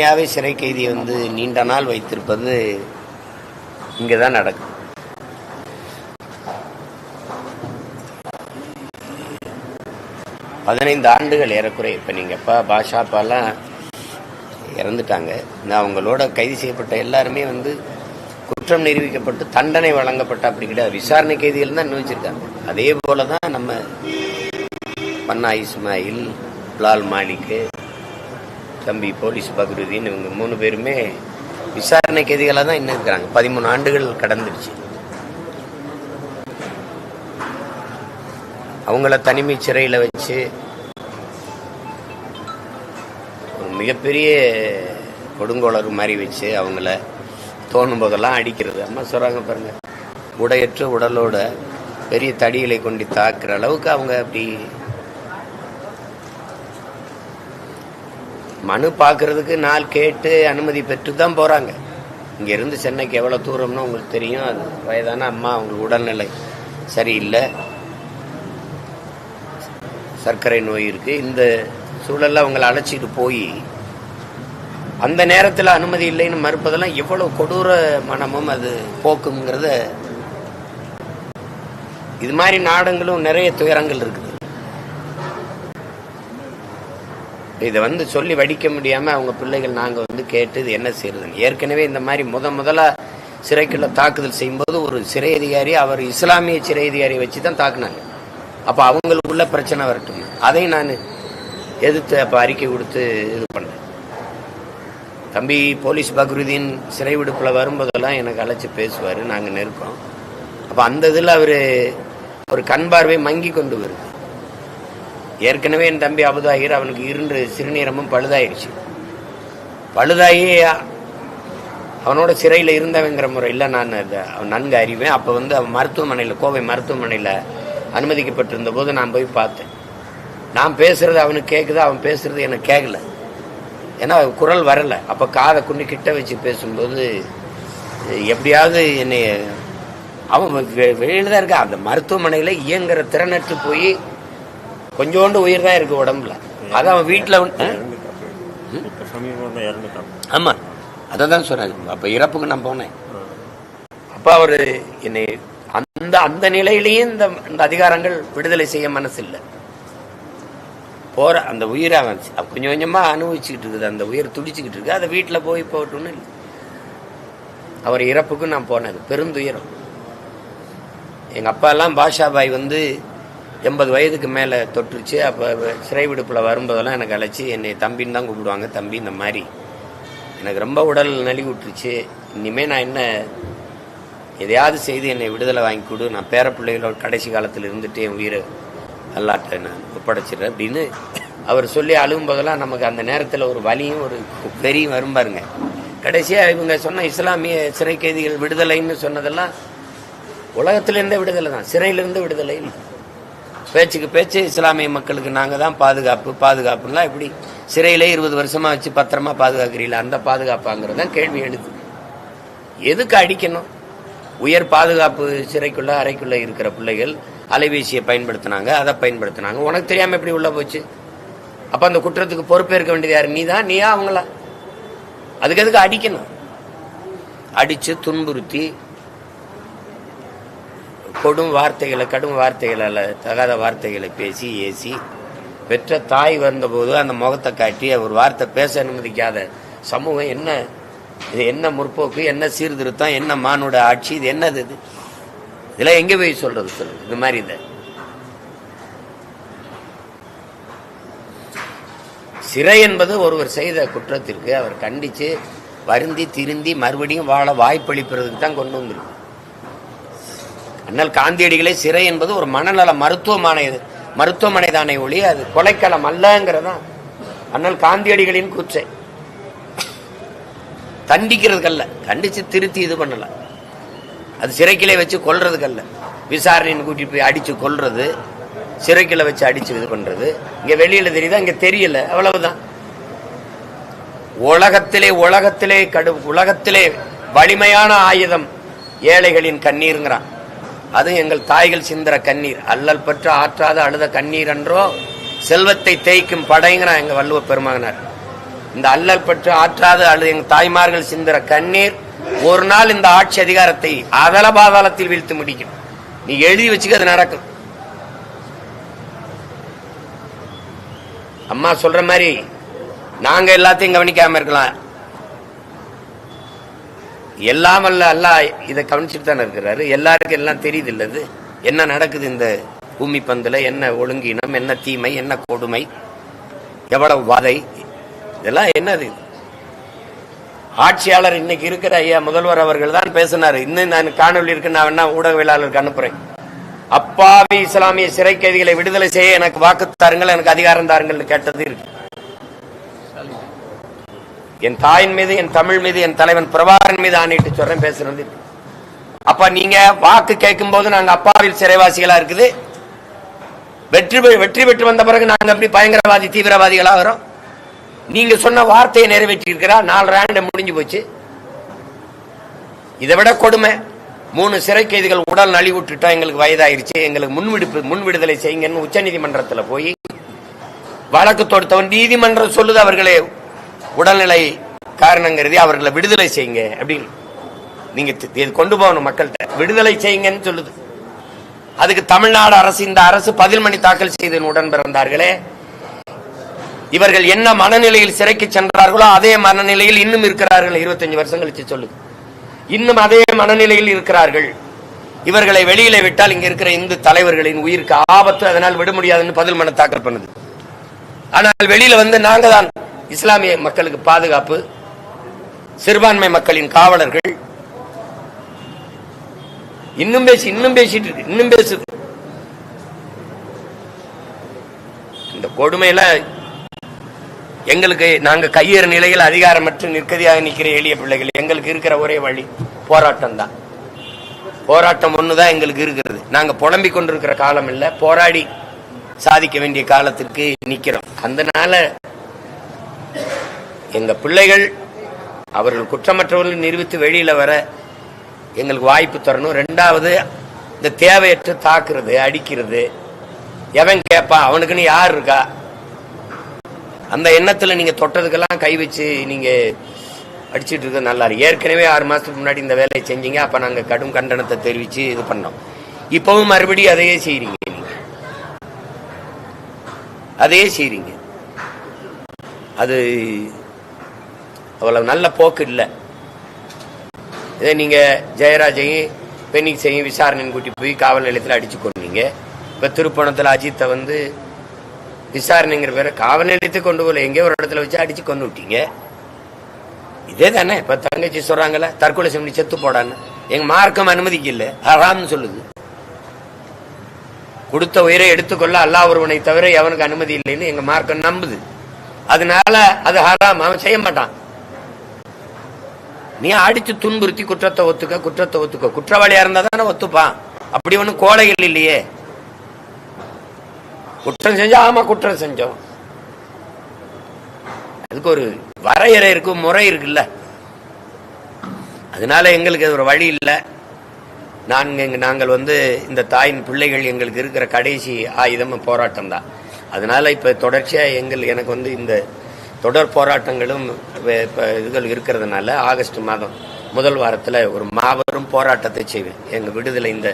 உண்மையாவே சிறை கைதியை வந்து நீண்ட நாள் வைத்திருப்பது இங்கே தான் நடக்கும் பதினைந்து ஆண்டுகள் ஏறக்குறைய இப்போ நீங்கள் இப்போ பாஷா அப்பாலாம் இறந்துட்டாங்க. நான் அவங்களோட கைது செய்யப்பட்ட எல்லாருமே வந்து குற்றம் நிரூபிக்கப்பட்டு தண்டனை வழங்கப்பட்ட அப்படி கிடையாது விசாரணை கைதிகள் தான் அனுபவிச்சிருக்காங்க அதே போல தான் நம்ம பன்னா இஸ்மாயில் லால் மாணிக்கு தம்பி போலீஸ் பக்ருதீன் இவங்க மூணு பேருமே விசாரணை கைதிகளாக தான் இன்னும் இருக்கிறாங்க. பதிமூணு ஆண்டுகள் கடந்துடுச்சு. அவங்கள தனிமை சிறையில் வச்சு ஒரு மிகப்பெரிய கொடுங்கோளர் மாதிரி வச்சு அவங்கள தோணும் போதெல்லாம் அடிக்கிறது. அம்மா சொல்கிறாங்க பாருங்கள் உடையற்ற உடலோட பெரிய தடிகளை கொண்டு தாக்குற அளவுக்கு அவங்க அப்படி மனு பார்க்கறதுக்கு நாள் கேட்டு அனுமதி பெற்று தான் போகிறாங்க இங்கேருந்து சென்னைக்கு எவ்வளோ தூரம்னு உங்களுக்கு தெரியும். அது வயதான அம்மா அவங்களுக்கு உடல்நிலை சரியில்லை. சர்க்கரை நோய் இருக்கு. இந்த சூழல்ல அவங்களை அழைச்சிட்டு போய் அந்த நேரத்தில் அனுமதி இல்லைன்னு மறுப்பதெல்லாம் எவ்வளவு கொடூர மனமும் அது போக்குங்கிறத இது மாதிரி நாடங்களும் நிறைய துயரங்கள் இருக்குது. இதை வந்து சொல்லி வடிக்க முடியாமல் அவங்க பிள்ளைகள் நாங்கள் வந்து கேட்டு இது என்ன செய்யறதுன்னு. ஏற்கனவே இந்த மாதிரி முத முதலாக சிறைக்குள்ள தாக்குதல் செய்யும்போது ஒரு சிறை அதிகாரி அவர் இஸ்லாமிய சிறை அதிகாரியை வச்சு தான் தாக்குனாங்க. அப்போ அவங்களுக்குள்ள பிரச்சனை வரட்டும். அதை நான் எதிர்த்து அப்போ அறிக்கை கொடுத்து இது பண்ணேன். தம்பி போலீஸ் பக்ருதீன் சிறை விடுப்பில் வரும்போதெல்லாம் எனக்கு அழைச்சி பேசுவார். நாங்கள் நெருக்கோம். அப்போ அந்த இதில் அவர் ஒரு கண் பார்வை மங்கி கொண்டு வருது. ஏற்கனவே என் தம்பி அபுதாகிர் அவனுக்கு இருண்டு சிறுநீரமும் பழுதாயிருச்சு. பழுதாகி அவனோட சிறையில் இருந்தவங்கிற முறையில் நான் அதை அவன் நன்கு அறிவேன். அப்போ வந்து அவன் மருத்துவமனையில் கோவை மருத்துவமனையில் அனுமதிக்கப்பட்டிருந்த போது நான் போய் பார்த்தேன். நான் பேசுறது அவனுக்கு கேட்குது அவன் பேசுறது எனக்கு கேட்கல ஏன்னா குரல் வரலை. அப்போ காதை குண்டு கிட்ட வச்சு பேசும்போது எப்படியாவது என்னை அவன் வெளியில் தான் இருக்கான். அந்த மருத்துவமனையில் இயங்குற திறனற்று போய் கொஞ்சோண்டு உயிர் தான் இருக்கு உடம்புல. அது அவன் வீட்டில் இப்ப சமீபம் தான் இறந்துட்டான் ஆமா. அதை தான் சொன்னேன் அப்ப இறப்புக்கு நான் போனேன். அப்ப அவரு என்னை அந்த அந்த நிலையிலேயும் இந்த இந்த அதிகாரங்கள் விடுதலை செய்ய மனசு இல்லை போற அந்த உயிரை அவன் கொஞ்சம் கொஞ்சமா அனுபவிச்சுக்கிட்டு இருக்குது. அந்த உயிர் துடிச்சுக்கிட்டு இருக்கு. அதை வீட்டில் போய் போட்டோன்னு இல்லை. அவர் இறப்புக்கு நான் போனேன் பெருந்துயரம். எங்க அப்பா எல்லாம் பாஷா பாய் வந்து எண்பது வயதுக்கு மேலே தொற்றுச்சு. அப்போ சிறை விடுப்பில் வரும்போதெல்லாம் எனக்கு அழைச்சி என்னை தம்பின்னு தான் கூப்பிடுவாங்க. தம்பி இந்த மாதிரி. எனக்கு ரொம்ப உடல் நலி விட்டுருச்சு. இனிமேல் நான் என்ன எதையாவது செய்து என்னை விடுதலை வாங்கி கொடு. நான் பேர பிள்ளைகளோட கடைசி காலத்தில் இருந்துட்டு என் உயிரை அல்லாட்ட நான் ஒப்படைச்சிடுறேன் அப்படின்னு அவர் சொல்லி அழுகும் போதெல்லாம் நமக்கு அந்த நேரத்தில் ஒரு வலியும் ஒரு வெறியும் வரும் பாருங்க. கடைசியாக இவங்க சொன்ன இஸ்லாமிய சிறை கைதிகள் விடுதலைன்னு சொன்னதெல்லாம் உலகத்திலேருந்தே விடுதலை தான். சிறையிலிருந்து விடுதலை இல்லை. பேச்சுக்கு பேச்சு இஸ்லாமிய மக்களுக்கு நாங்கள் தான் பாதுகாப்பு பாதுகாப்புலாம் இப்படி சிறையிலே இருபது வருஷமாக வச்சு பத்திரமா பாதுகாக்கிறீங்களா அந்த பாதுகாப்பாங்கிறது தான் கேள்வி எழுது. எதுக்கு அடிக்கணும்? உயர் பாதுகாப்பு சிறைக்குள்ள அறைக்குள்ளே இருக்கிற பிள்ளைகள் அலைபேசியை பயன்படுத்தினாங்க அதை பயன்படுத்தினாங்க. உனக்கு தெரியாமல் எப்படி உள்ளே போச்சு? அப்போ அந்த குற்றத்துக்கு பொறுப்பேற்க வேண்டியது யார்? நீ தான் நீயா அவங்களா? அதுக்கு எதுக்கு அடிக்கணும்? அடித்து துன்புறுத்தி கொடும் வார்த்தைகளை கடும் வார்த்தைகளால் தகாத வார்த்தைகளை பேசி ஏசி பெற்ற தாய் வந்தபோது அந்த முகத்தை காட்டி ஒரு வார்த்தை பேச அனுமதிக்காத சமூகம் என்ன? இது என்ன முற்போக்கு? என்ன சீர்திருத்தம்? என்ன மானோட ஆட்சி? இது என்னது இது? இதெல்லாம் எங்கே போய் சொல்றது சொல்லுங்க இந்த மாதிரி இதை சிறை என்பது ஒருவர் செய்த குற்றத்திற்கு அவர் கண்டித்து வருந்தி திருந்தி மறுபடியும் வாழ வாய்ப்பளிப்பதற்கு தான் கொண்டு வந்திருக்கு. அண்ணல் காந்தியடிகளே சிறை என்பது ஒரு மனநல மருத்துவமனை மருத்துவமனை தானே ஒளி அது கொலைக்களம் அல்லங்கிறதா? அண்ணல் காந்தியடிகளின் கூச்சை தண்டிக்கிறதுக்கல்ல. கண்டிச்சு திருத்தி இது பண்ணல. அது சிறைக்கிலே வச்சு கொல்றதுக்கல்ல. விசாரணைன்னு கூட்டிட்டு போய் அடிச்சு கொல்றது சிறைக்கில வச்சு அடிச்சு இது பண்றது. இங்க வெளியில தெரியுதா? இங்க தெரியல. அவ்வளவுதான். உலகத்திலே உலகத்திலே கடு உலகத்திலே வலிமையான ஆயுதம் ஏழைகளின் கண்ணீருங்கிறான். அது எங்கள் தாய்கள் சிந்திர கண்ணீர். அல்லல் பற்ற ஆற்றாத அழுத கண்ணீர் என்றோ செல்வத்தை தேய்க்கும் படைங்கிறான் எங்கள் வள்ளுவ பெருமகனார். இந்த அல்லல் பற்று ஆற்றாத அழுது எங்கள் தாய்மார்கள் சிந்திர கண்ணீர் ஒரு நாள் இந்த ஆட்சி அதிகாரத்தை அதல பாதாளத்தில் வீழ்த்து முடிக்கும். நீ எழுதி வச்சுக்க அது நடக்கும். அம்மா சொல்ற மாதிரி நாங்க எல்லாத்தையும் கவனிக்காம இருக்கலாம். எல்லாம் அல்ல அல்லாஹ் இதை கவனிச்சுட்டு தானே இருக்கிறாரு. எல்லாருக்கும் எல்லாம் தெரியுது இல்லது என்ன நடக்குது இந்த பூமி பந்தில்? என்ன ஒழுங்கினம்? என்ன தீமை? என்ன கொடுமை? எவ்வளவு வதை? இதெல்லாம் என்னது? ஆட்சியாளர் இன்னைக்கு இருக்கிற ஐயா முதல்வர் அவர்கள் தான் பேசினார். இன்னும் நான் காணொலி இருக்கு நான் வேணா ஊடகவியலாளருக்கு அனுப்புறேன். அப்பாவி இஸ்லாமிய சிறை கைதிகளை விடுதலை செய்ய எனக்கு வாக்கு தாருங்கள் எனக்கு அதிகாரம் தாருங்கள்னு கேட்டது இருக்கு. என் தாயின் மீது என் தமிழ் மீது என் தலைவன் பிரபாகரன் மீது ஆணையிட்டு சொல்றேன் பேசுறது அப்ப நீங்க வாக்கு கேட்கும் போது நாங்க அப்பாவில் சிறைவாசிகளா இருக்குது. வெற்றி பெ- வெற்றி பெற்று வந்த பிறகு நாங்க எப்படி பயங்கரவாதி தீவிரவாதிகளா வரோம் நீங்க சொன்ன வார்த்தையை நிறைவேற்றி இருக்கிறா நாலு ராண்டு முடிஞ்சு போச்சு. இதை விட கொடுமை. மூணு சிறை கைதிகள் உடல் நலிவுட்டுட்டோம் எங்களுக்கு வயதாயிருச்சு. எங்களுக்கு முன்விடுப்பு முன் விடுதலை செய்யுங்கன்னு உச்சநீதிமன்றத்துல போய் வழக்கு தொடுத்தவன் நீதிமன்றம் சொல்லுது அவர்களே. உடல்நிலை காரணம் கருதி அவர்களை விடுதலை செய்யுங்க அப்படின்னு. நீங்க இது கொண்டு போகணும் மக்கள்கிட்ட. விடுதலை செய்யுங்கன்னு சொல்லுது. அதுக்கு தமிழ்நாடு அரசு இந்த அரசு பதில் மணி தாக்கல் செய்து உடன் பிறந்தார்களே. இவர்கள் என்ன மனநிலையில் சிறைக்கு சென்றார்களோ அதே மனநிலையில் இன்னும் இருக்கிறார்கள். 25 வருஷம் கழிச்சு சொல்லுது. இன்னும் அதே மனநிலையில் இருக்கிறார்கள். இவர்களை வெளியில விட்டால் இங்க இருக்கிற இந்து தலைவர்களின் உயிருக்கு ஆபத்து. அதனால் விட முடியாதுன்னு பதில் மனு தாக்கல் பண்ணுது. ஆனால் வெளியில வந்து நாங்க தான் இஸ்லாமிய மக்களுக்கு பாதுகாப்பு சிறுபான்மை மக்களின் காவலர்கள். இன்னும் பேசி இன்னும் பேசிட்டு இருக்கு இன்னும் பேசுது. இந்த கொடுமையில எங்களுக்கு நாங்க கையேற நிலையில் அதிகாரமற்று நிற்கதியாக நிற்கிற எளிய பிள்ளைகள் எங்களுக்கு இருக்கிற ஒரே வழி போராட்டம் தான் போராட்டம் ஒண்ணுதான் எங்களுக்கு இருக்கிறது. நாங்க புலம்பிக் கொண்டிருக்கிற காலம் இல்லை போராடி சாதிக்க வேண்டிய காலத்திற்கு நிக்கிறோம். அதனால எங்க பிள்ளைகள் அவர்கள் குற்றமற்றவர்கள் நிரூபித்து வெளியில வர எங்களுக்கு வாய்ப்பு தரணும். ரெண்டாவது இந்த தேவையற்ற தாக்குறது அடிக்கிறது. எவன் கேட்பா அவனுக்குன்னு யார் இருக்கா? அந்த எண்ணத்துல நீங்க தொட்டதுக்கெல்லாம் கை வச்சு நீங்க அடிச்சிட்டு இருக்க நல்லா இருக்கு. ஏற்கனவே ஆறு மாசத்துக்கு முன்னாடி இந்த வேலையை செஞ்சீங்க. அப்ப நாங்க கடும் கண்டனத்தை தெரிவிச்சு இது பண்ணோம். இப்பவும் மறுபடியும் அதையே செய்றீங்க நீங்க. அதையே செய்றீங்க. அது அவ்வளவு நல்ல போக்கு இல்லை. இதே நீங்க ஜெயராஜையும் பெண்ணிக்ஸையும் விசாரணைன்னு கூட்டி போய் காவல் நிலையத்தில் அடிச்சு கொண்டீங்க இப்ப திருப்பணத்தில் அஜித்தை வந்து விசாரணைங்கிற பேரை காவல் நிலையத்தை கொண்டு போகல. எங்கேயோ ஒரு இடத்துல வச்சு அடிச்சு கொண்டு விட்டீங்க. இதே தானே? இப்ப தங்கச்சி சொல்றாங்கல்ல தற்கொலை செஞ்சு செத்து போடான்னு. எங்க மார்க்கம் அனுமதிக்கு இல்லை ஹராம்னு சொல்லுது. கொடுத்த உயிரை எடுத்துக்கொள்ள அல்லா ஒருவனை தவிர எவனுக்கு அனுமதி இல்லைன்னு எங்க மார்க்கம் நம்புது. அதனால அது ஹராம். அவன் செய்ய மாட்டான். நீ அடிச்சு துன்புறுத்தி குற்றத்தை ஒத்துக்க குற்றத்தை ஒத்துக்க. குற்றவாளியா இருந்தா தானே ஒத்துப்பான். அப்படி ஒன்றும் கோழைகள் இல்லையே. குற்றம் செஞ்சா ஆமா குற்றம் செஞ்சோம். அதுக்கு ஒரு வரையறை இருக்கு முறை இருக்குல்ல. அதனால எங்களுக்கு அது ஒரு வழி இல்லை. நாங்கள் நாங்கள் வந்து இந்த தாயின் பிள்ளைகள் எங்களுக்கு இருக்கிற கடைசி ஆயுதம் போராட்டம் தான். அதனால இப்ப தொடர்ச்சியா எங்கள் எனக்கு வந்து இந்த தொடர் போராட்டங்களும் இதுகள் இருக்கிறதுனால ஆகஸ்ட் மாதம் முதல் வாரத்துல ஒரு மாபெரும் போராட்டத்தை செய்வேன். எங்கள் விடுதலை இந்த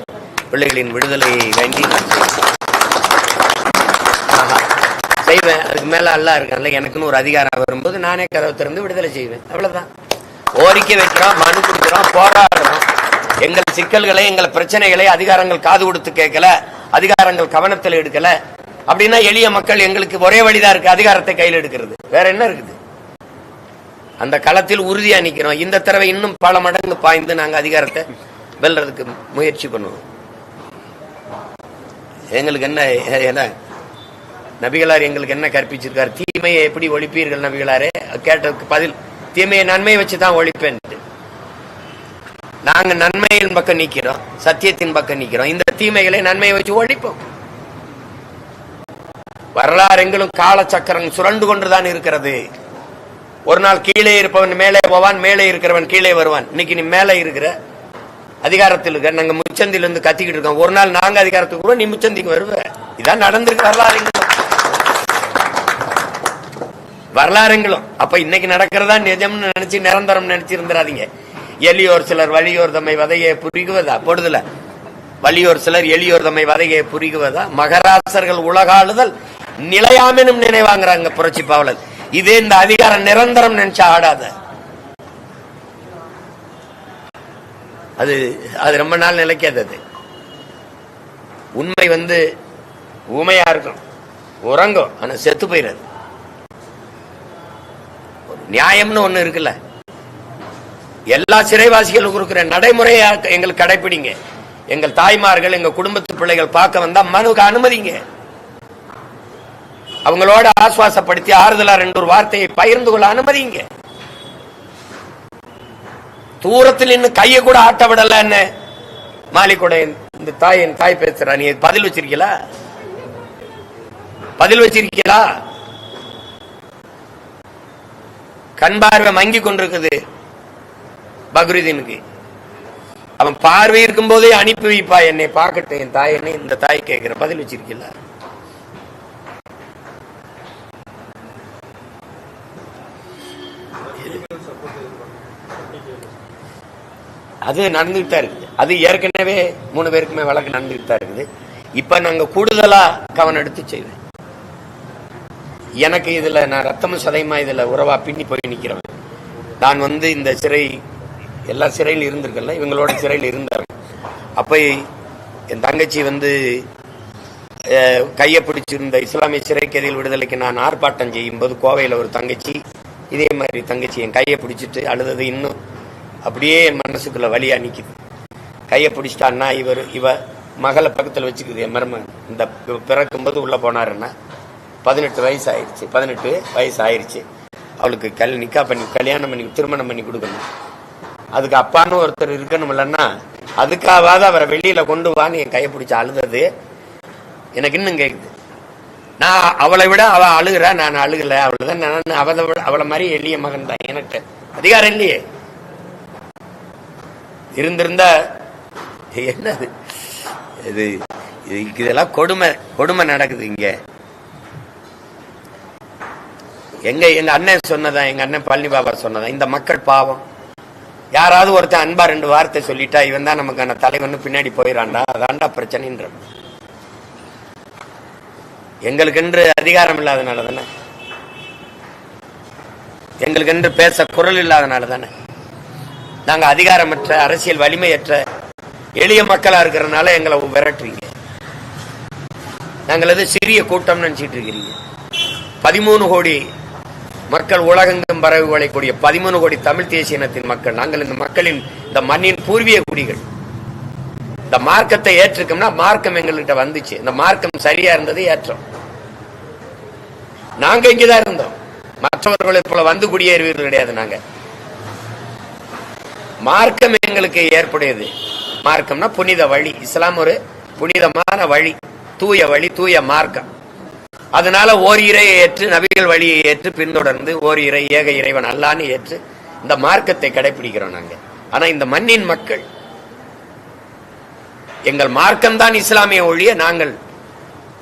பிள்ளைகளின் விடுதலையை வேண்டி நான் செய்வேன். செய்வேன். அதுக்கு மேல அல்லா இருக்கான்ல எனக்குன்னு ஒரு அதிகாரம் வரும்போது நானே கதவை திறந்து விடுதலை செய்வேன். அவ்வளவுதான். கோரிக்கை வைக்கிறோம் மனு கொடுக்குறோம் போராடுறோம். எங்கள் சிக்கல்களை எங்கள் பிரச்சனைகளை அதிகாரங்கள் காது கொடுத்து கேட்கல அதிகாரங்கள் கவனத்தில் எடுக்கல அப்படின்னா எளிய மக்கள் எங்களுக்கு ஒரே வழிதான் இருக்கு அதிகாரத்தை கையில் எடுக்கிறது. வேற என்ன இருக்குது? அந்த களத்தில் உறுதியா நிக்கிறோம். இந்த தடவை இன்னும் பல மடங்கு பாய்ந்து நாங்க அதிகாரத்தை வெல்றதுக்கு முயற்சி பண்ணுவோம். எங்களுக்கு என்ன என்ன? நபிகளார் எங்களுக்கு என்ன கற்பிச்சிருக்கார்? தீமையை எப்படி ஒழிப்பீர்கள் நபிகளாரே? கேட்டதுக்கு பதில் தீமையை நன்மையை வச்சு தான் ஒழிப்பேன். நாங்க நன்மையின் பக்கம் நிக்கிறோம் சத்தியத்தின் பக்கம் நிக்கிறோம். இந்த தீமைகளை நன்மையை வச்சு ஒழிப்போம். வரலாறு எங்களும் காலச்சக்கரம் சுரண்டு கொண்டுதான் இருக்கிறது. ஒரு நாள் கீழே இருப்பவன் மேலே போவான் மேலே இருக்கிறவன் கீழே வருவான். இன்னைக்கு நீ மேலே இருக்கிற அதிகாரத்தில் இருக்க நாங்க முச்சந்தில இருந்து கத்திக்கிட்டு இருக்கோம். ஒரு நாள் நாங்க அதிகாரத்துக்கு கூட நீ முச்சந்திக்கு வருவ. இதான் நடந்திருக்கு வரலாறு வரலாறுங்களும் அப்ப இன்னைக்கு நடக்கிறதா நிஜம்னு நினைச்சு நிரந்தரம் நினைச்சு இருந்துடாதீங்க எளியோர் சிலர் வலியோர் தம்மை வதையை புரிகுவதா? பொழுதுல. வலியோர் சிலர் எளியோர் தம்மை வதையை புரிகுவதா? மகராசர்கள் உலகாளுதல் நிலையாமெனும் நினைவாங்கிறாங்க புரட்சி பாவலர். இதே இந்த அதிகாரம் நிரந்தரம் நினைச்சா ஆடாத. அது அது ரொம்ப நாள் நிலைக்காது அது. உண்மை வந்து ஊமையா இருக்கும். உறங்கும். ஆனா செத்து போயிடாது நியாயம்னு ஒண்ணு இருக்குல்ல. எல்லா சிறைவாசிகளுக்கும் இருக்கிற நடைமுறையா எங்களுக்கு கடைபிடிங்க எங்கள் தாய்மார்கள் எங்க குடும்பத்து பிள்ளைகள் பார்க்க வந்தா மனுக்கு அனுமதிங்க. அவங்களோட ஆசுவாசப்படுத்தி ஆறுதலா ரெண்டு ஒரு வார்த்தையை பகிர்ந்து கொள்ள அனுமதிங்க. தூரத்தில் இன்னும் கையை கூட ஆட்ட விடல என்ன? மாலிக்கூட இந்த தாய் என் தாய் பேசுறா. நீ பதில் வச்சிருக்கீங்களா பதில் வச்சிருக்கீங்களா கண் பார்வை மங்கி கொண்டிருக்குது பக்ரீதீனுக்கு. அவன் பார்வை இருக்கும் போதே அனுப்பி வைப்பா என்னை. பார்க்கட்டும் என் தாய் என்ன இந்த தாய் கேட்கிற பதில் வச்சிருக்கீங்களா அது நடந்துட்டு தான் இருக்குது. அது ஏற்கனவே மூணு பேருக்குமே வழக்கு நடந்துட்டு தான் இருக்குது. இப்ப நாங்க கூடுதலா கவனம் எடுத்து செய்வேன். எனக்கு இதுல நான் ரத்தமும் சதையுமா இதுல உறவா பின்னி போய் நிற்கிறவன் நான் வந்து இந்த சிறை எல்லா சிறையில் இருந்திருக்கல இவங்களோட சிறையில் இருந்தார். அப்போ என் தங்கச்சி வந்து கையை பிடிச்சிருந்த இஸ்லாமிய சிறை கைதிகள் விடுதலைக்கு நான் ஆர்ப்பாட்டம் செய்யும்போது கோவையில் ஒரு தங்கச்சி இதே மாதிரி தங்கச்சி என் கையை பிடிச்சிட்டு அழுதது இன்னும் அப்படியே என் மனசுக்குள்ள வலியா நிக்குது. கையை பிடிச்சிட்டான்னா இவர் இவ மகளை பக்கத்தில் வச்சுக்குது என் மருமகன் இந்த பி- பிறக்கும்போது உள்ள போனாருன்னா பதினெட்டு வயசு ஆயிடுச்சு பதினெட்டு வயசு ஆயிடுச்சு அவளுக்கு கல் நிக்கா பண்ணி கல்யாணம் பண்ணி திருமணம் பண்ணி கொடுக்கணும். அதுக்கு அப்பான்னு ஒருத்தர் இருக்கணும் இல்லைன்னா அதுக்காவது அவரை வெளியில கொண்டு வான்னு என் கையை பிடிச்சி அழுதது. எனக்கு இன்னும் கேக்குது. நான் அவளை விட அவள் அழுகிறா. நான் அழுகல. அவ்வளவுதான் நான் அவளை விட அவளை மாதிரி எளிய மகன் தான் எனக்கு அதிகாரம் இல்லையே. இருந்திருந்தா என்னது? இது இதெல்லாம் கொடுமை கொடுமை நடக்குது இங்க. எங்க எங்க அண்ணன் சொன்னதான் எங்க அண்ணன் பழனி பாபா சொன்னதா இந்த மக்கள் பாவம். யாராவது ஒருத்தன் அன்பா ரெண்டு வார்த்தை சொல்லிட்டா இவன் தான் நமக்கான தலைவன் பின்னாடி போயிடான்டா அதான்டா பிரச்சனைன்ற. எங்களுக்கென்று அதிகாரம் இல்லாதனால தானே? எங்களுக்கென்று பேச குரல் இல்லாதனால தானே? நாங்க அதிகாரமற்ற அரசியல் வலிமையற்ற எளிய மக்களா இருக்கிறனால எங்களை விரட்டுறீங்க. நாங்கள் சிறிய கூட்டம் நினைச்சிட்டு இருக்கிறீங்க. பதிமூணு கோடி மக்கள் உலகெங்கும் பரவி வாழக்கூடிய பதிமூணு கோடி தமிழ் தேசிய இனத்தின் மக்கள். நாங்கள் இந்த மக்களின் இந்த மண்ணின் பூர்வீக குடிகள். இந்த மார்க்கத்தை ஏற்றுக்கோம்னா மார்க்கம் எங்கள்கிட்ட வந்துச்சு. இந்த மார்க்கம் சரியா இருந்தது ஏற்றம். நாங்க இங்கதான் இருந்தோம். மற்றவர்களை போல வந்து குடியேறுவீர்கள் கிடையாது நாங்க. மார்க்கம் எங்களுக்கு ஏற்புடையது. மார்க்கம்னா புனித வழி. இஸ்லாம் ஒரு புனிதமான வழி. தூய வழி தூய மார்க்கம். அதனால ஓர் இறையை ஏற்று நபிகள் வழியை ஏற்று பின்தொடர்ந்து ஓர் இறை ஏக இறைவன் அல்லான்னு ஏற்று இந்த மார்க்கத்தை கடைபிடிக்கிறோம் நாங்கள் ஆனா இந்த மண்ணின் மக்கள் எங்கள் மார்க்கம்தான் இஸ்லாமிய ஒழிய நாங்கள்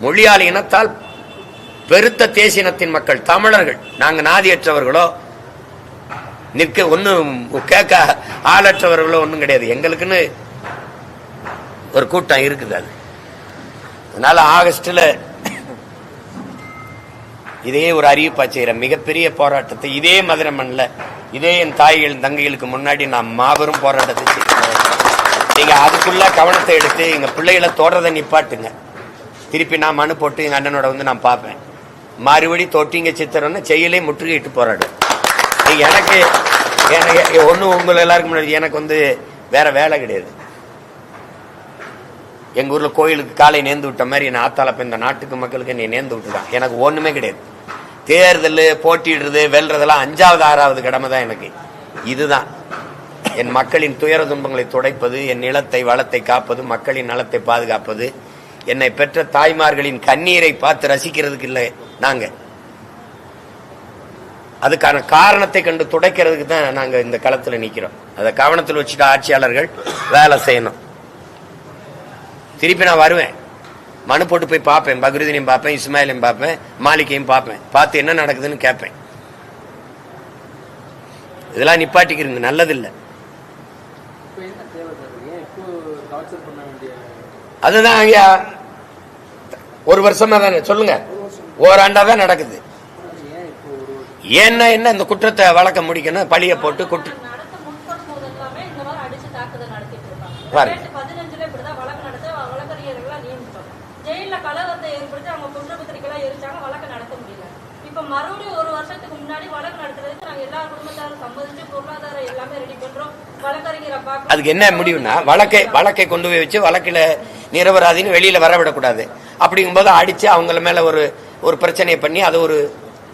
மொழியால் இனத்தால் பெருத்த தேசினத்தின் மக்கள் தமிழர்கள். நாங்கள் நாதியற்றவர்களோ நிற்க ஒன்றும் கேட்க ஆளற்றவர்களோ ஒன்றும் கிடையாது. எங்களுக்குன்னு ஒரு கூட்டம் இருக்குது அது. அதனால ஆகஸ்டில் இதே ஒரு அறிவிப்பா செய்கிற மிகப்பெரிய போராட்டத்தை இதே மதுரை மண்ணில் இதே என் தாய்கள் தங்கைகளுக்கு முன்னாடி நான் மாபெரும் போராட்டத்தை செய்கிறேன் நீங்கள் அதுக்குள்ள கவனத்தை எடுத்து எங்கள் பிள்ளைகளை தோடுறதை நிப்பாட்டுங்க. திருப்பி நான் மனு போட்டு எங்கள் அண்ணனோட வந்து நான் பார்ப்பேன். மறுபடி தொட்டிங்க சித்திரம்னு செயலே முற்றுகையிட்டு போராடுவேன் எனக்கு எனக்கு ஒண்ணு உங்களை எல்லாருக்கும் முன்னாடி எனக்கு வந்து வேற வேலை கிடையாது. எங்கள் ஊரில் கோயிலுக்கு காலை நேர்ந்து விட்ட மாதிரி என்னை ஆத்தாளப்ப இந்த நாட்டுக்கு மக்களுக்கு நீ நேர்ந்து விட்டுதான் எனக்கு ஒன்றுமே கிடையாது. தேர்தல் போட்டிடுறது வெல்றதெல்லாம் அஞ்சாவது ஆறாவது கடமை தான் எனக்கு. இதுதான். என் மக்களின் துயர துன்பங்களை துடைப்பது என் நிலத்தை வளத்தை காப்பது மக்களின் நலத்தை பாதுகாப்பது. என்னை பெற்ற தாய்மார்களின் கண்ணீரை பார்த்து ரசிக்கிறதுக்கு இல்லை நாங்கள் அதுக்கான காரணத்தை கண்டு துடைக்கிறதுக்கு தான் நாங்க இந்த களத்துல நிக்கிறோம். அதை கவனத்தில் வச்சுட்டு ஆட்சியாளர்கள் வேலை செய்யணும். திருப்பி நான் வருவேன். மனு போட்டு போய் பார்ப்பேன். பக்ரீதினையும் பார்ப்பேன் இஸ்மாயிலையும் பார்ப்பேன் மாலிகையும் பார்ப்பேன். பார்த்து என்ன நடக்குதுன்னு கேட்பேன். இதெல்லாம் நிப்பாட்டிக்கிறீங்க நல்லதில்லை. அதுதான் ஐயா ஒரு வருஷமா தானே? சொல்லுங்க. ஓராண்டா தான் நடக்குது. ஏன்னா என்ன இந்த குற்றத்தை வழக்க முடிக்கணும்? பழிய போட்டு குற்ற பாருங்க. மறுபடியும் ஒரு வருஷத்துக்கு முன்னாடி வழக்கு நடத்துறதுக்கு நாங்க எல்லா குடும்பத்தாரும் சம்மதிச்சு பொருளாதாரம் எல்லாமே ரெடி பண்றோம். அதுக்கு என்ன முடிவுனா வழக்கை வழக்கை கொண்டு போய் வச்சு வழக்கில் நிரபராதின்னு வெளியில வரவிடக்கூடாது. அப்படிங்கும்போது அடிச்சு அவங்கள மேல ஒரு ஒரு பிரச்சனையை பண்ணி அதை ஒரு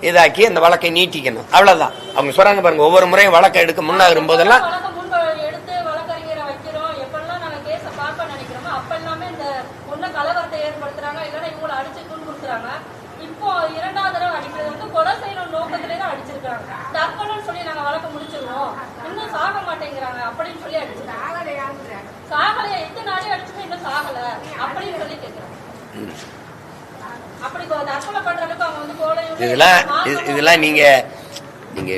இதாக்கி அந்த வழக்கை நீட்டிக்கணும். அவ்வளவுதான். அவங்க சொல்றாங்க பாருங்க ஒவ்வொரு முறையும் வழக்கை எடுக்க முன்னாகும் போதெல்லாம் வழக்கு முன்பு எடுத்து வழக்கறிஞரை வைக்கிறோம். எப்பெல்லாம் நாங்க கேஸ பார்க்க நினைக்கிறோமோ அப்ப எல்லாமே இந்த ஒண்ணு கலவரத்தை ஏற்படுத்துறாங்க இல்லைன்னா இவங்களை அடிச்சு துன்புறுத்துறாங்க இப்போ இரண்டாவது தடவை அடிக்கிறது வந்து கொலை செய்யணும் நோக்கத்திலே தான் அடிச்சிருக்காங்க. தற்கொலைன்னு சொல்லி நாங்க வழக்கு முடிச்சிருவோம். இன்னும் சாக மாட்டேங்கிறாங்க அப்படின்னு சொல்லி அடிச்சிருக்காங்க. சாகலையா? எத்தனை நாளே அடிச்சுமே இன்னும் சாகல. அப்படின்னு சொல்லி கேட்கிறாங்க இதெல்லாம் இது- இதெல்லாம் நீங்க நீங்க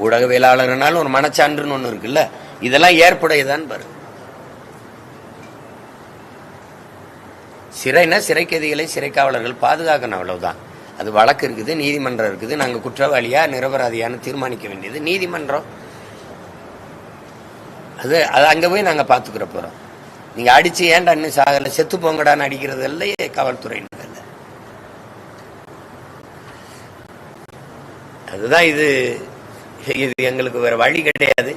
ஊடகவியலாளர்னாலும் ஒரு மனச்சான்றுன்னு ஒண்ணு இருக்குல்ல. இதெல்லாம் ஏற்புடையதான் பாரு சிறைனா சிறை கைதிகளை சிறை காவலர்கள் பாதுகாக்கணும் அவ்வளவுதான். அது வழக்கு இருக்குது நீதிமன்றம் இருக்குது. நாங்க குற்றவாளியா நிரபராதியான்னு தீர்மானிக்க வேண்டியது நீதிமன்றம். அது அது அங்க போய் நாங்க பாத்துக்கிற போறோம். நீங்க அடிச்சு ஏன்டா இன்னும் சாகல? செத்து போங்கடான்னு அடிக்கிறது இல்லையே காவல்துறையினர் இல்ல அதுதான் இது. இது எங்களுக்கு வேற வழி கிடையாது.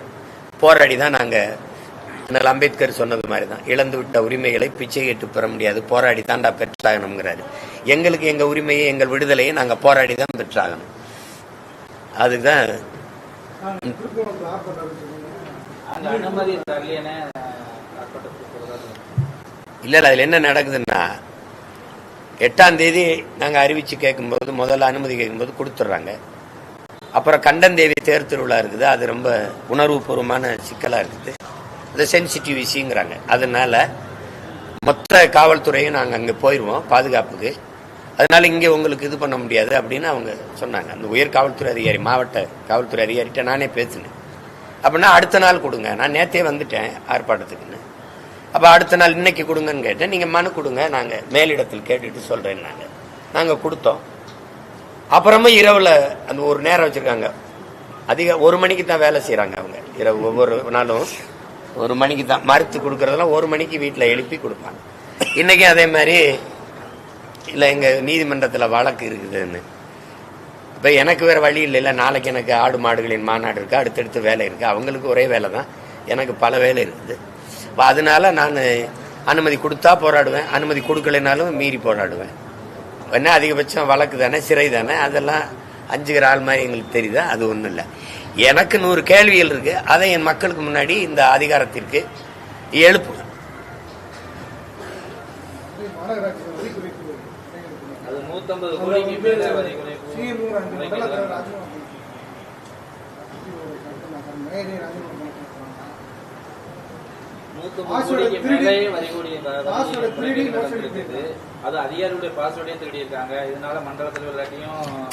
போராடி தான் நாங்க அண்ணல் அம்பேத்கர் சொன்னது மாதிரி தான் இழந்து விட்ட உரிமைகளை பிச்சை கேட்டு பெற முடியாது. போராடி தாண்டா பெற்றாகணுங்கிறாரு. எங்களுக்கு எங்க உரிமையை எங்கள் விடுதலையை நாங்க போராடி தான் பெற்றாகணும். அதுதான். இல்ல அதுல என்ன நடக்குதுன்னா எட்டாம் தேதி நாங்க அறிவிச்சு கேட்கும்போது முதல்ல அனுமதி கேட்கும்போது கொடுத்துட்றாங்க. அப்புறம் கண்டந்தேவி தேர் திருவிழா இருக்குது. அது ரொம்ப உணர்வுபூர்வமான சிக்கலாக இருக்குது. அது சென்சிட்டிவ் இஷ்யூங்கிறாங்க அதனால மொத்த காவல்துறையும் நாங்கள் அங்கே போயிடுவோம் பாதுகாப்புக்கு. அதனால இங்கே உங்களுக்கு இது பண்ண முடியாது அப்படின்னு அவங்க சொன்னாங்க. அந்த உயர் காவல்துறை அதிகாரி மாவட்ட காவல்துறை அதிகாரிகிட்ட நானே பேசினேன். அப்படின்னா அடுத்த நாள் கொடுங்க. நான் நேத்தே வந்துட்டேன் ஆர்ப்பாட்டத்துக்குன்னு. அப்போ அடுத்த நாள் இன்னைக்கு கொடுங்கன்னு கேட்டேன். நீங்கள் மனு கொடுங்க. நாங்கள் மேலிடத்தில் கேட்டுட்டு சொல்கிறேன் நாங்கள் நாங்கள் கொடுத்தோம். அப்புறமா இரவுல அந்த ஒரு நேரம் வச்சிருக்காங்க. அதிக ஒரு மணிக்கு தான் வேலை செய்கிறாங்க அவங்க. இரவு ஒவ்வொரு நாளும் ஒரு மணிக்கு தான் மறுத்து கொடுக்கறதெல்லாம் ஒரு மணிக்கு வீட்டில் எழுப்பி கொடுப்பாங்க. இன்னைக்கு அதே மாதிரி இல்லை எங்க நீதிமன்றத்தில் வழக்கு இருக்குதுன்னு. இப்போ எனக்கு வேற வழி இல்லை இல்லை நாளைக்கு எனக்கு ஆடு மாடுகளின் மாநாடு இருக்கு அடுத்தடுத்து வேலை இருக்கு. அவங்களுக்கு ஒரே வேலை தான். எனக்கு பல வேலை இருக்குது. இப்போ அதனால நான் அனுமதி கொடுத்தா போராடுவேன் அனுமதி கொடுக்கலைனாலும் மீறி போராடுவேன். என்ன அதிகபட்சம் வழக்கு தானே சிறை தானே? அதெல்லாம் அஞ்சுகிற ஆள் மாதிரி எங்களுக்கு தெரியுதா? அது ஒன்றும் இல்லை. எனக்கு நூறு கேள்விகள் இருக்கு. அதை என் மக்களுக்கு முன்னாடி இந்த அதிகாரத்திற்கு எழுப்புவேன் அது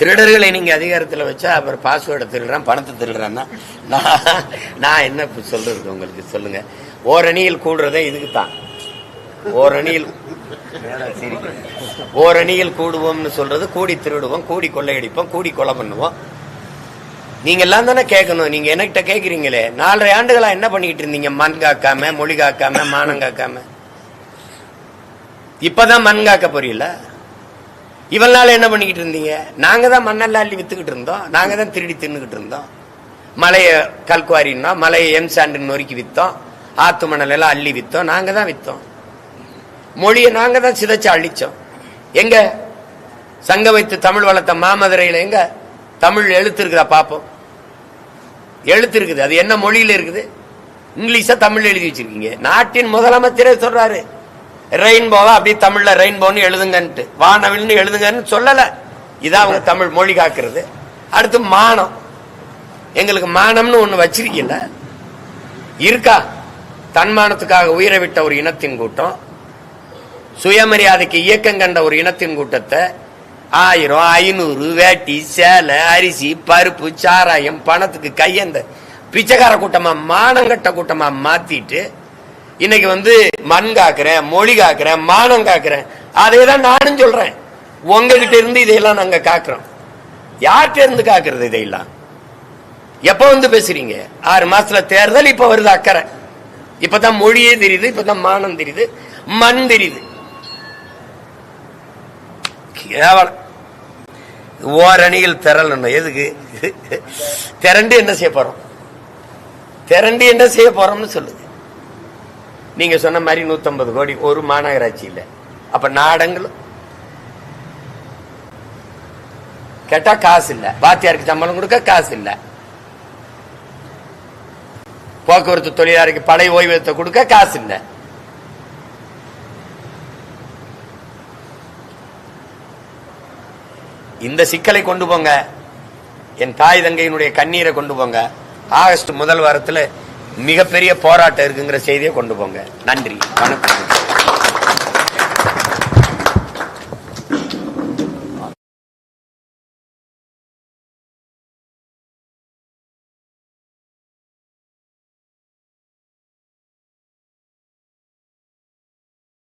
திருடர்களை நீங்க அதிகாரத்துல வச்சா அப்புறம் பாஸ்வேர்டை திருடுறான் பணத்தை திருடுறான்னா நான் நான் என்ன இப்ப சொல்றது உங்களுக்கு? சொல்லுங்க. ஓரணியில் கூடுறதே இதுக்கு தான் ஓரணியில்? ஓரணியில் கூடுவோம்னு சொல்றது கூடி திருடுவோம் கூடி கொள்ளையடிப்போம் கூடி கொலை பண்ணுவோம். நீங்க எல்லாம் தானே கேட்கணும். நீங்க என்கிட்ட கேக்குறீங்களே நாலரை ஆண்டுகளா என்ன பண்ணிக்கிட்டு இருந்தீங்க? மண் காக்காம மொழி காக்காம மானம் காக்காம. இப்பதான் மண் காக்க போறீங்களா இவள் நாள் என்ன பண்ணிக்கிட்டு இருந்தீங்க? நாங்க தான் மண்ணெல்லாம் அள்ளி வித்துக்கிட்டு இருந்தோம். நாங்க தான் திருடி தின்னுக்கிட்டு இருந்தோம். மலையை கல்குவாரின்னா மலையை எம் சாண்டு நொறுக்கி வித்தோம். ஆத்து மணல் எல்லாம் அள்ளி வித்தோம். நாங்க தான் வித்தோம். மொழியை நாங்க தான் சிதைச்சு அழிச்சோம். எங்க? சங்க வைத்து தமிழ் வளர்த்த மாமதுரையில எங்க? தமிழ் எழுத்து இருக்கிறா பார்ப்போம் எழுத்து இருக்குது அது என்ன மொழியில் இருக்குது? இங்கிலீஷா தமிழ் எழுதி வச்சிருக்கீங்க. நாட்டின் முதலமைச்சரே சொல்றாரு. ரெயின்போவா அப்படியே தமிழ்ல ரெயின்போன்னு எழுதுங்கன்ட்டு. வானவில்னு எழுதுங்கன்னு சொல்லல. இதான் அவங்க தமிழ் மொழி காக்குறது. அடுத்து மானம். எங்களுக்கு மானம்னு ஒண்ணு வச்சிருக்கீல்ல இருக்கா? தன்மானத்துக்காக உயிரை விட்ட ஒரு இனத்தின் கூட்டம். சுயமரியாதைக்கு இயக்கம் கண்ட ஒரு இனத்தின் கூட்டத்தை ஆயிரம் ஐநூறு வேட்டி சேலை அரிசி பருப்பு சாராயம் பணத்துக்கு கையந்த பிச்சைக்கார கூட்டமா மானங்கட்ட கூட்டமா மாத்திட்டு இன்னைக்கு வந்து மண் காக்குறேன் மொழி காக்குறேன் மானம் காக்குறேன் அதே தான் நானும் சொல்றேன். உங்ககிட்ட இருந்து இதையெல்லாம் நாங்க காக்குறோம். யார்கிட்ட இருந்து காக்குறது இதையெல்லாம்? எப்ப வந்து பேசுறீங்க? ஆறு மாசத்துல தேர்தல் இப்ப வருது அக்கறை. இப்பதான் மொழியே தெரியுது இப்பதான் மானம் தெரியுது மண் தெரியுது. கேவலம். ஓரணியில் திரளணும் எதுக்கு? திரண்டு என்ன செய்ய போறோம்? திரண்டு என்ன செய்ய போறோம்னு சொல்லுங்க நீங்க சொன்ன மாதிரி 150 கோடி ஒரு மாநகராட்சி இல்ல. அப்ப நாடங்களும்? கேட்டா காசு இல்ல. வாத்தியாருக்கு சம்பளம் கொடுக்க காசு இல்ல. போக்குவரத்து தொழிலாளருக்கு பழைய ஓய்வூதியத்தை கொடுக்க காசு இல்ல. இந்த சிக்கலை கொண்டு போங்க. என் தாய் தங்கையினுடைய கண்ணீரை கொண்டு போங்க. ஆகஸ்ட் முதல் வாரத்தில் மிகப்பெரிய போராட்டம் இருக்குங்கிற செய்தியை கொண்டு போங்க. நன்றி. வணக்கம்.